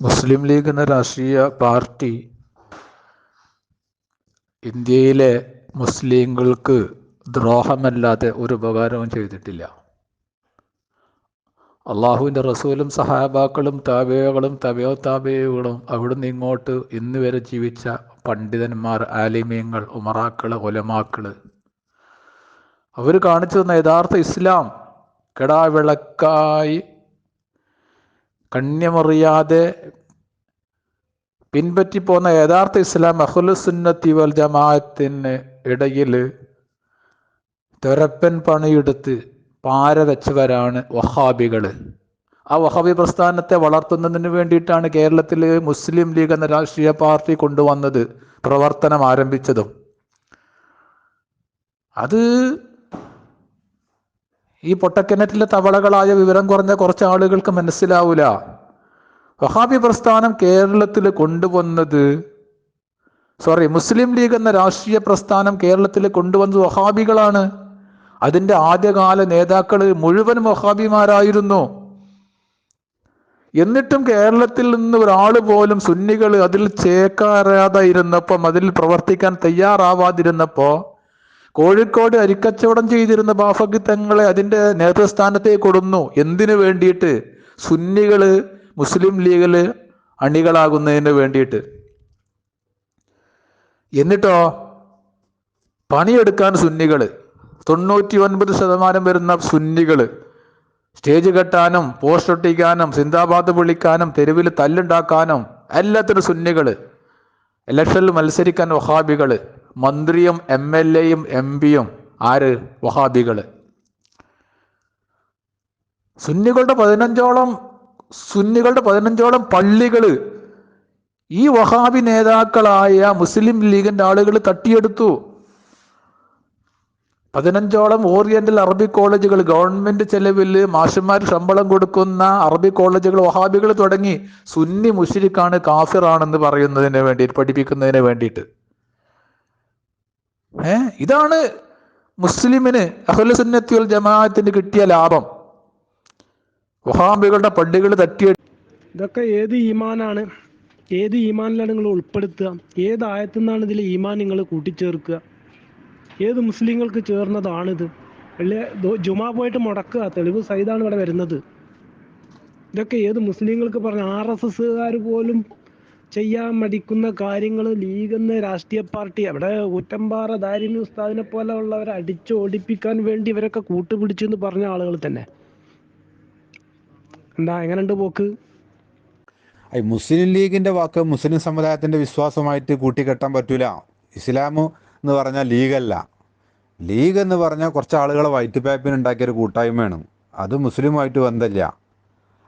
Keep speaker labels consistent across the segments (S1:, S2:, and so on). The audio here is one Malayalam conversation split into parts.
S1: മുസ്ലിം ലീഗ് എന്ന രാഷ്ട്രീയ പാർട്ടി ഇന്ത്യയിലെ മുസ്ലിങ്ങൾക്ക് ദ്രോഹമല്ലാതെ ഒരു ഉപകാരവും ചെയ്തിട്ടില്ല. അള്ളാഹുവിന്റെ റസൂലും സഹാബാക്കളും താബേകളും തബയോ താബേകളും അവിടുന്ന് ഇങ്ങോട്ട് ഇന്ന് വരെ ജീവിച്ച പണ്ഡിതന്മാർ ആലിമീങ്ങൾ ഉമറാക്കൾ ഒലമാക്കൾ അവർ കാണിച്ചു തന്ന യഥാർത്ഥ ഇസ്ലാം കെടാവിളക്കായി കണ്യമറിയാതെ പിൻപറ്റിപ്പോന്ന യഥാർത്ഥ ഇസ്ലാം അഹുലുസുന്നത്തി വൽ ജമാഅത്തിന് ഇടയിൽ തുരപ്പൻ പണിയെടുത്ത് പാര വെച്ചവരാണ് വഹാബികൾ. ആ വഹാബി പ്രസ്ഥാനത്തെ വളർത്തുന്നതിന് വേണ്ടിയിട്ടാണ് കേരളത്തിൽ മുസ്ലിം ലീഗ് എന്ന രാഷ്ട്രീയ പാർട്ടി കൊണ്ടുവന്നത് പ്രവർത്തനം ആരംഭിച്ചതും. അത് ഈ പൊട്ടക്കിണറ്റിലെ തവളകളായ വിവരം കുറഞ്ഞ കുറച്ച് ആളുകൾക്ക് മനസ്സിലാവൂല. വഹാബി പ്രസ്ഥാനം കേരളത്തിൽ കൊണ്ടുവന്നത് സോറി മുസ്ലിം ലീഗ് എന്ന രാഷ്ട്രീയ പ്രസ്ഥാനം കേരളത്തിൽ കൊണ്ടുവന്നത് വഹാബികളാണ്. അതിന്റെ ആദ്യകാല നേതാക്കൾ മുഴുവൻ വഹാബിമാരായിരുന്നു. എന്നിട്ടും കേരളത്തിൽ നിന്ന് ഒരാൾ പോലും സുന്നികൾ അതിൽ ചേക്കാറാതെ ഇരുന്നപ്പം അതിൽ പ്രവർത്തിക്കാൻ തയ്യാറാവാതിരുന്നപ്പോൾ കോഴിക്കോട് അരിക്കച്ചവടം ചെയ്തിരുന്ന ബാഫഖി തങ്ങളെ അതിന്റെ നേതൃസ്ഥാനത്തേക്ക് കൊടുന്നു. എന്തിനു വേണ്ടിയിട്ട്? സുന്നികൾ മുസ്ലിം ലീഗിൽ അണികളാകുന്നതിന് വേണ്ടിയിട്ട്. എന്നിട്ടോ? പണിയെടുക്കാൻ സുന്നികൾ തൊണ്ണൂറ്റി ഒൻപത് ശതമാനം വരുന്ന സുന്നികൾ സ്റ്റേജ് കെട്ടാനും പോസ്റ്റ് ഒട്ടിക്കാനും സിന്ദാബാദ് വിളിക്കാനും തെരുവിൽ തല്ലുണ്ടാക്കാനും എല്ലാത്തിനും സുന്നികൾ ഇലക്ഷനിൽ മത്സരിക്കാൻ വഹാബികൾ മന്ത്രിയും എം എൽ എയും എം പിയും ആര്? വഹാബികൾ സുന്നികളുടെ പതിനഞ്ചോളം സുന്നികളുടെ പതിനഞ്ചോളം പള്ളികൾ ഈ വഹാബി നേതാക്കളായ മുസ്ലിം ലീഗിന്റെ ആളുകൾ തട്ടിയെടുത്തു. പതിനഞ്ചോളം ഓറിയന്റൽ അറബി കോളേജുകൾ ഗവൺമെന്റ് ചെലവിൽ മാഷന്മാർ ശമ്പളം കൊടുക്കുന്ന അറബി കോളേജുകൾ വഹാബികൾ തുടങ്ങി. സുന്നി മുഷിരിക്കാണ് കാഫിറാണെന്ന് പറയുന്നതിന് വേണ്ടി പഠിപ്പിക്കുന്നതിന് വേണ്ടിയിട്ട്. ഏ? ഇതാണ് മുസ്ലിമിന് അഹുലസുന്നത്തി വൽ ജമാഅത്തിന് കിട്ടിയ ലാഭം. വഹാബികളുടെ പള്ളികൾ തട്ടിയ
S2: ഇതൊക്കെ ഏത് ഈമാനാണ്? ഏത് ഈമാനിലാണ് നിങ്ങൾ ഉൾപ്പെടുത്തുക? ഏത് ആയത്തു നിന്നാണ് ഇതിൽ ഈമാൻ നിങ്ങൾ കൂട്ടിച്ചേർക്കുക? ഏത് മുസ്ലിങ്ങൾക്ക് ചേർന്നതാണിത്? അല്ലെ? ജുമാ പോയിട്ട് മുടക്കുക. തെളിവ് സഹിതാണ് ഇവിടെ വരുന്നത്. ഇതൊക്കെ ഏത് മുസ്ലിങ്ങൾക്ക് പറഞ്ഞ ആർ എസ് എസ്സുകാർ പോലും ചെയ്യാൻ മടിക്കുന്ന കാര്യങ്ങൾ ലീഗ് എന്ന രാഷ്ട്രീയ പാർട്ടി അവിടെ ഊറ്റമ്പാറ ദാരിമി ഉസ്താദിനെ പോലെ ഉള്ളവരെ അടിച്ചോടിപ്പിക്കാൻ വേണ്ടി ഇവരൊക്കെ കൂട്ടുപിടിച്ചു എന്ന് പറഞ്ഞ ആളുകൾ തന്നെ. എന്താ എങ്ങനെയുണ്ട് പോക്ക്?
S3: ഐ മുസ്ലിം ലീഗിന്റെ വാക്ക് മുസ്ലിം സമുദായത്തിന്റെ വിശ്വാസമായിട്ട് കൂട്ടിക്കെട്ടാൻ പറ്റൂല. ഇസ്ലാം എന്ന് പറഞ്ഞാൽ ലീഗല്ല. ലീഗ് എന്ന് പറഞ്ഞാൽ കുറച്ച് ആളുകളെ വൈറ്റ് പേപ്പിന് ഉണ്ടാക്കിയൊരു കൂട്ടായ്മയാണ്. അത് മുസ്ലിമായിട്ട് ബന്ധമില്ല.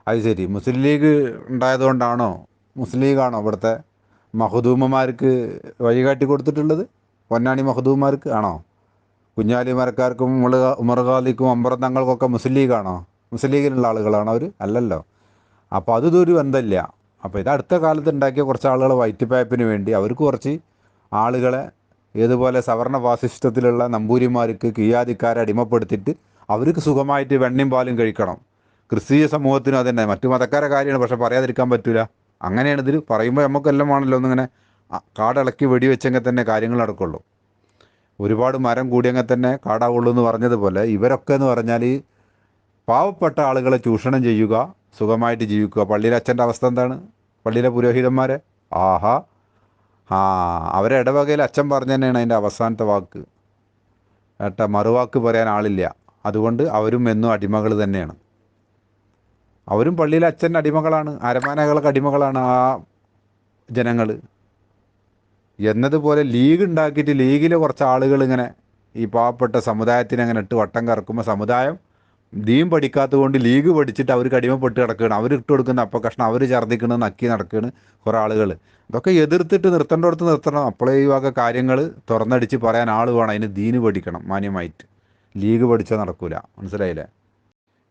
S3: അത് ശരി മുസ്ലിം ലീഗ് ഉണ്ടായതുകൊണ്ടാണോ മുസ്ലിം ലീഗാണോ ഇവിടുത്തെ മഹദൂമമാർക്ക് വഴികാട്ടി കൊടുത്തിട്ടുള്ളത്? പൊന്നാണി മഹദൂമാർക്ക് ആണോ? കുഞ്ഞാലി മരക്കാർക്കും ഉമർ ഉമർഖാലിക്കും അമ്പറത്തങ്ങൾക്കൊക്കെ മുസ്ലിം ലീഗാണോ മുസ്ലിം ലീഗിലുള്ള ആളുകളാണോ അവർ അല്ലല്ലോ. അപ്പോൾ അത് ഇതൊരു ബന്ധമില്ല. അപ്പോൾ ഇത് അടുത്ത കാലത്ത് ഉണ്ടാക്കിയ കുറച്ച് ആളുകൾ വൈറ്റ് പാപ്പിന് വേണ്ടി അവർക്ക് കുറച്ച് ആളുകളെ ഏതുപോലെ സവർണ വാസിഷ്ടത്തിലുള്ള നമ്പൂരിമാർക്ക് കീയാദിക്കാരെ അടിമപ്പെടുത്തിയിട്ട് അവർക്ക് സുഖമായിട്ട് വെണ്ണയും പാലും കഴിക്കണം. ക്രിസ്തീയ സമൂഹത്തിനും അതന്നെ. മറ്റു മതക്കാരെ കാര്യമാണ് പക്ഷെ പറയാതിരിക്കാൻ പറ്റൂല. അങ്ങനെയാണ് ഇതിൽ പറയുമ്പോൾ നമുക്കെല്ലാം ആണല്ലോ ഒന്നിങ്ങനെ കാടിളക്കി വെടിവെച്ചെങ്കിൽ തന്നെ കാര്യങ്ങൾ നടക്കുള്ളൂ. ഒരുപാട് മരം കൂടിയെങ്കിൽ തന്നെ കാടാവുള്ളൂ എന്ന് പറഞ്ഞതുപോലെ ഇവരൊക്കെ എന്ന് പറഞ്ഞാൽ പാവപ്പെട്ട ആളുകളെ ചൂഷണം ചെയ്യുക സുഖമായിട്ട് ജീവിക്കുക. പള്ളിയിലെ അച്ഛന്റെ അവസ്ഥ എന്താണ്? പള്ളിയിലെ പുരോഹിതന്മാരെ? ആഹാ. ആ അവരെ ഇടവകയിൽ അച്ഛൻ പറഞ്ഞു തന്നെയാണ് അതിന്റെ അവസാനത്തെ വാക്ക്. ഏട്ടാ മറുവാക്ക് പറയാൻ ആളില്ല. അതുകൊണ്ട് അവരും എന്നും അടിമകൾ തന്നെയാണ്. അവരും പള്ളിയിലെ അച്ഛന്റെ അടിമകളാണ് അരമാനകളൊക്കെ അടിമകളാണ് ആ ജനങ്ങൾ എന്നതുപോലെ ലീഗ് ഉണ്ടാക്കിയിട്ട് ലീഗിലെ കുറച്ച് ആളുകൾ ഇങ്ങനെ ഈ പാവപ്പെട്ട സമുദായത്തിനെ അങ്ങനെ ഇട്ട് വട്ടം കറക്കുമ്പോൾ സമുദായം ദീം പഠിക്കാത്തത് കൊണ്ട് ലീഗ് പഠിച്ചിട്ട് അവർക്ക് അടിമപ്പെട്ട് കിടക്കുകയാണ്. അവർ ഇട്ട് കൊടുക്കുന്ന അപ്പോൾ കഷ്ണം അവർ ഛർദ്ദിക്കുന്നത് നക്കി നടക്കുകയാണ് കുറേ ആളുകൾ ഇതൊക്കെ എതിർത്തിട്ട് നിർത്തേണ്ടടുത്ത് നിർത്തണം. അപ്പോൾ ഈ വക കാര്യങ്ങൾ തുറന്നടിച്ച് പറയാൻ ആൾ വേണം. അതിന് ദീന് പഠിക്കണം മാന്യമായിട്ട്. ലീഗ് പഠിച്ചാൽ നടക്കൂല. മനസ്സിലായില്ലേ?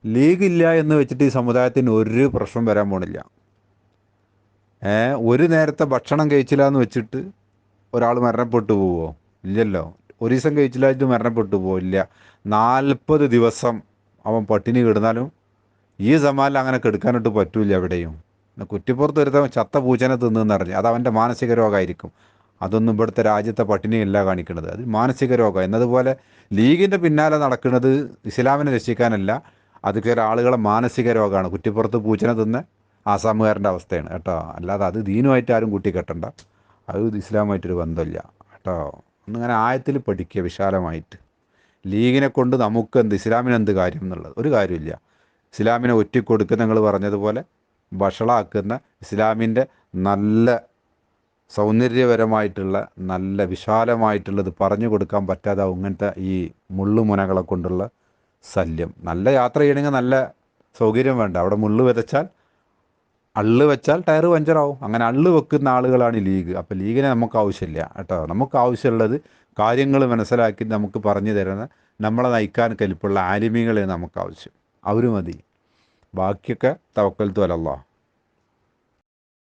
S3: ലീഗ് ഇല്ല എന്ന് വെച്ചിട്ട് ഈ സമുദായത്തിന് ഒരു പ്രശ്നം വരാൻ പോണില്ല. ഒരു നേരത്തെ ഭക്ഷണം കഴിച്ചില്ല എന്ന് വെച്ചിട്ട് ഒരാൾ മരണപ്പെട്ടു പോവോ? ഇല്ലല്ലോ. ഒരു ദിവസം കഴിച്ചില്ല ഇത് മരണപ്പെട്ടു പോവോ? ഇല്ല. നാൽപ്പത് ദിവസം അവൻ പട്ടിണി കിടന്നാലും ഈ സമാലിൽ അങ്ങനെ കെടുക്കാനായിട്ട് പറ്റൂല എവിടെയും. കുറ്റിപ്പുറത്ത് ഒരുത്തവൻ ചത്ത പൂച്ചനെ തിന്നെന്ന് അറിഞ്ഞു അത് അവന്റെ മാനസിക രോഗമായിരിക്കും അതൊന്നും ഇവിടുത്തെ രാജ്യത്തെ പട്ടിണിയല്ല കാണിക്കുന്നത് അത് മാനസിക രോഗം. എന്നതുപോലെ ലീഗിന്റെ പിന്നാലെ നടക്കുന്നത് ഇസ്ലാമിനെ രക്ഷിക്കാനല്ല അത് ചില ആളുകളെ മാനസിക രോഗമാണ് കുറ്റിപ്പുറത്ത് പൂച്ചനെ തിന്ന് ആസാമുകാരന്റെ അവസ്ഥയാണ്. കേട്ടോ. അല്ലാതെ അത് ദീനുമായിട്ട് ആരും കൂട്ടിക്കെട്ടണ്ട. അത് ഇസ്ലാമായിട്ടൊരു ബന്ധമില്ല. കേട്ടോ. ഒന്നിങ്ങനെ ആയത്തിൽ പഠിക്കുക വിശാലമായിട്ട്. ലീഗിനെ കൊണ്ട് നമുക്ക് എന്ത് ഇസ്ലാമിനെന്ത് കാര്യം എന്നുള്ളത്? ഒരു കാര്യമില്ല. ഇസ്ലാമിനെ ഒറ്റിക്കൊടുക്കുക നിങ്ങൾ പറഞ്ഞതുപോലെ വഷളാക്കുന്ന ഇസ്ലാമിന്റെ നല്ല സൗന്ദര്യപരമായിട്ടുള്ള നല്ല വിശാലമായിട്ടുള്ളത് പറഞ്ഞു കൊടുക്കാൻ പറ്റാതെ ഇങ്ങനത്തെ ഈ മുള്ളുമുനകളെ കൊണ്ടുള്ള ശല്യം. നല്ല യാത്ര ചെയ്യണമെങ്കിൽ നല്ല സൗകര്യം വേണ്ട. അവിടെ മുള്ളു വിതച്ചാൽ അള്ള് വെച്ചാൽ ടയർ പഞ്ചറാവും. അങ്ങനെ അള്ള് വെക്കുന്ന ആളുകളാണ് ലീഗ്. അപ്പോൾ ലീഗിനെ നമുക്ക് ആവശ്യമില്ല കേട്ടോ. നമുക്ക് ആവശ്യമുള്ളത് കാര്യങ്ങൾ മനസ്സിലാക്കി നമുക്ക് പറഞ്ഞു തരുന്ന നമ്മളെ നയിക്കാൻ കലിപ്പുള്ള ആലിമികളെ നമുക്ക് ആവശ്യം. അവർ മതി. ബാക്കിയൊക്കെ തവക്കൽ തോലല്ലാ